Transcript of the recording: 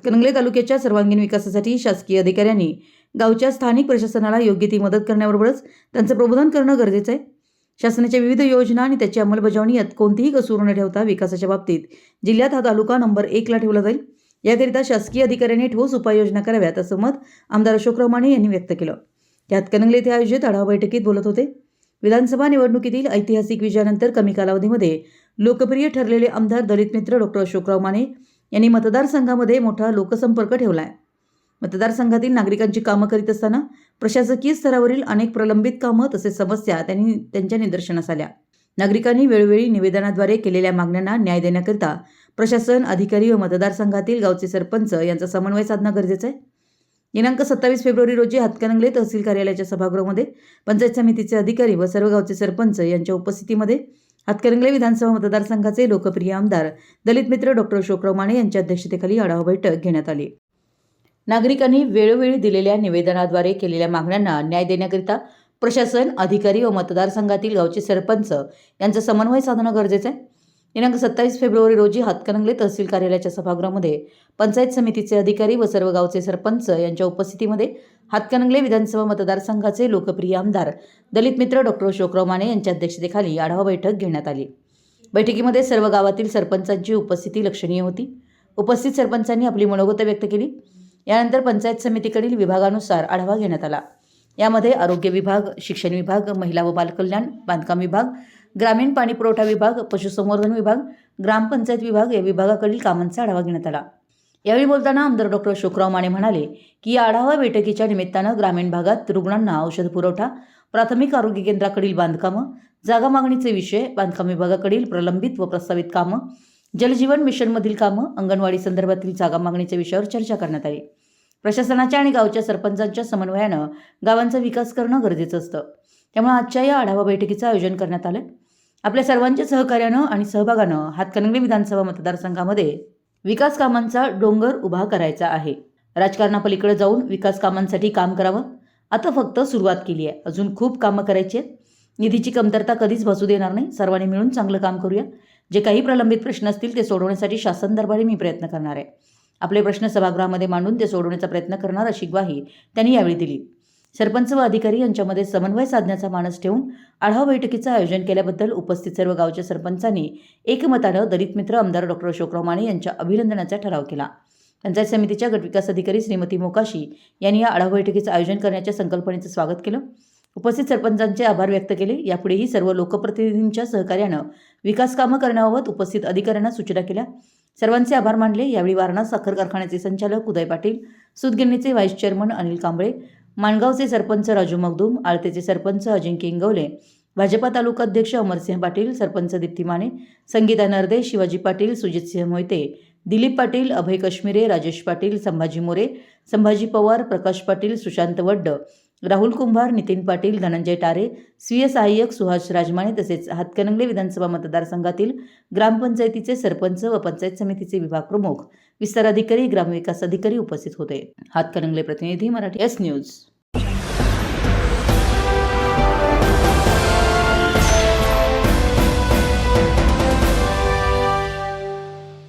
हातकणंगले तालुक्याच्या सर्वांगीण विकासासाठी शासकीय अधिकाऱ्यांनी गावच्या स्थानिक प्रशासनाला योग्य ती मदत करण्याबरोबरच त्यांचं प्रबोधन करणं गरजेचं आहे. शासनाच्या विविध योजना आणि त्याची अंमलबजावणी यात कोणतीही कसूर न ठेवता विकासाच्या बाबतीत जिल्ह्यात हा तालुका नंबर एकला ठेवला जाईल. याकरिता शासकीय अधिकाऱ्यांनी ठोस उपाययोजना कराव्यात असं मत आमदार अशोकराव माने यांनी व्यक्त केलं. ते हातकणंगले येथे आयोजित आढावा बैठकीत बोलत होते. विधानसभा निवडणुकीतील ऐतिहासिक विजयानंतर कमी कालावधीमध्ये लोकप्रिय ठरलेले आमदार दलित मित्र डॉक्टर अशोकराव माने यांनी मतदारसंघामध्ये मोठा लोकसंपर्क ठेवला आहे मतदारसंघातील नागरिकांची कामं करीत असताना प्रशासकीय स्तरावरील अनेक प्रलंबित कामं तसेच समस्या त्यांनी त्यांच्या निदर्शनास आल्या. नागरिकांनी वेळोवेळी निवेदनाद्वारे केलेल्या मागण्यांना न्याय देण्याकरिता प्रशासन अधिकारी व मतदारसंघातील गावचे सरपंच यांचा समन्वय साधणं गरजेचं आहे. दिनांक सत्तावीस फेब्रुवारी रोजी हातकणंगले तहसील कार्यालयाच्या सभागृहामध्ये पंचायत समितीचे अधिकारी व सर्व गावचे सरपंच यांच्या उपस्थितीमध्ये हातकरंगले विधानसभा मतदारसंघाचे लोकप्रिय आमदार दलित मित्र डॉक्टर अशोकराव माने यांच्या अध्यक्षतेखाली आढावा बैठक घेण्यात आली. नागरिकांनी वेळोवेळी दिलेल्या निवेदनाद्वारे केलेल्या मागण्यांना न्याय देण्याकरिता प्रशासन अधिकारी व मतदारसंघातील गावचे सरपंच यांचा समन्वय साधणं गरजेचं आहे. दिनांक सत्तावीस फेब्रुवारी रोजी हातकणंगले तहसील कार्यालयाच्या सभागृहामध्ये पंचायत समितीचे अधिकारी व सर्व गावचे सरपंच यांच्या उपस्थितीमध्ये हातकणंगले विधानसभा मतदारसंघाचे लोकप्रिय आमदार दलित मित्र डॉक्टर अशोकराव माने यांच्या अध्यक्षतेखाली आढावा बैठक घेण्यात आली. बैठकीमध्ये सर्व गावातील सरपंचांची उपस्थिती लक्षणीय होती. उपस्थित सरपंचांनी आपली मनोगत व्यक्त केली. यानंतर पंचायत समितीकडील विभागानुसार आढावा घेण्यात आला. यामध्ये आरोग्य विभाग शिक्षण विभाग महिला व बालकल्याण बांधकाम विभाग ग्रामीण पाणीपुरवठा विभाग पशुसंवर्धन विभाग ग्रामपंचायत विभाग या विभागाकडील कामांचा आढावा घेण्यात आला. यावेळी बोलताना आमदार डॉक्टर अशोकराव माने म्हणाले की या आढावा बैठकीच्या निमित्तानं ग्रामीण भागात रुग्णांना औषध पुरवठा प्राथमिक आरोग्य केंद्राकडील बांधकामं जागा मागणीचे विषय बांधकाम विभागाकडील प्रलंबित व प्रस्तावित कामं जलजीवन मिशनमधील कामं अंगणवाडी संदर्भातील जागा मागणीच्या विषयावर चर्चा करण्यात आली. प्रशासनाच्या आणि गावच्या सरपंचांच्या समन्वयानं गावांचा विकास करणं गरजेचं असतं. त्यामुळे आजच्या या आढावा बैठकीचं आयोजन करण्यात आलं आपल्या सर्वांच्या सहकार्यानं आणि सहभागानं हातकणंगले विधानसभा मतदारसंघामध्ये विकास कामांचा डोंगर उभा करायचा आहे. राजकारणापलीकडे जाऊन विकास कामांसाठी काम करावं. आता फक्त सुरुवात केली आहे. अजून खूप कामं करायची आहेत. निधीची कमतरता कधीच भासू देणार नाही. सर्वांनी मिळून चांगलं काम करूया. जे काही प्रलंबित प्रश्न असतील ते सोडवण्यासाठी शासन दरबारी मी प्रयत्न करणार आहे. आपले प्रश्न सभागृहामध्ये मांडून ते सोडवण्याचा प्रयत्न करणार अशी ग्वाही त्यांनी यावेळी दिली. सरपंच व अधिकारी यांच्यामध्ये समन्वय साधण्याचा मानस ठेवून आढावा बैठकीचं आयोजन केल्याबद्दल उपस्थित सर्व गावच्या सरपंचांनी एकमतानं दलित मित्र आमदार डॉक्टर अशोकराव माने यांच्या अभिनंदनाचा ठराव केला. पंचायत समितीच्या गटविकास अधिकारी श्रीमती मोकाशी यांनी या आढावा बैठकीचं आयोजन करण्याच्या संकल्पनेचं स्वागत केलं. उपस्थित सरपंचांचे आभार व्यक्त केले. यापुढेही सर्व लोकप्रतिनिधींच्या सहकार्यानं विकास कामं करण्याबाबत उपस्थित अधिकाऱ्यांना सूचना केल्या. सर्वांचे आभार मानले. यावेळी वारणा साखर कारखान्याचे संचालक उदय पाटील सुतगिरणीचे व्हाईस चेअरमन अनिल कांबळे माणगावचे सरपंच राजू मगदूम आळतेचे सरपंच अजिंक्य इंगवले भाजपा तालुका अध्यक्ष अमरसिंह पाटील सरपंच दीप्ती माने संगीता नरदे शिवाजी पाटील सुजितसिंह मोहिते दिलीप पाटील अभय कश्मीरे राजेश पाटील संभाजी मोरे संभाजी पवार प्रकाश पाटील सुशांत वड्ड राहुल कुंभार नितीन पाटील धनंजय टारे स्वीय सहाय्यक सुहास राजमाने तसेच हातकणंगले विधानसभा मतदारसंघातील ग्रामपंचायतीचे सरपंच व पंचायत समितीचे विभाग प्रमुख विस्तार अधिकारी ग्रामविकास अधिकारी उपस्थित होते. हातकणंगले प्रतिनिधी मराठी एस न्यूज.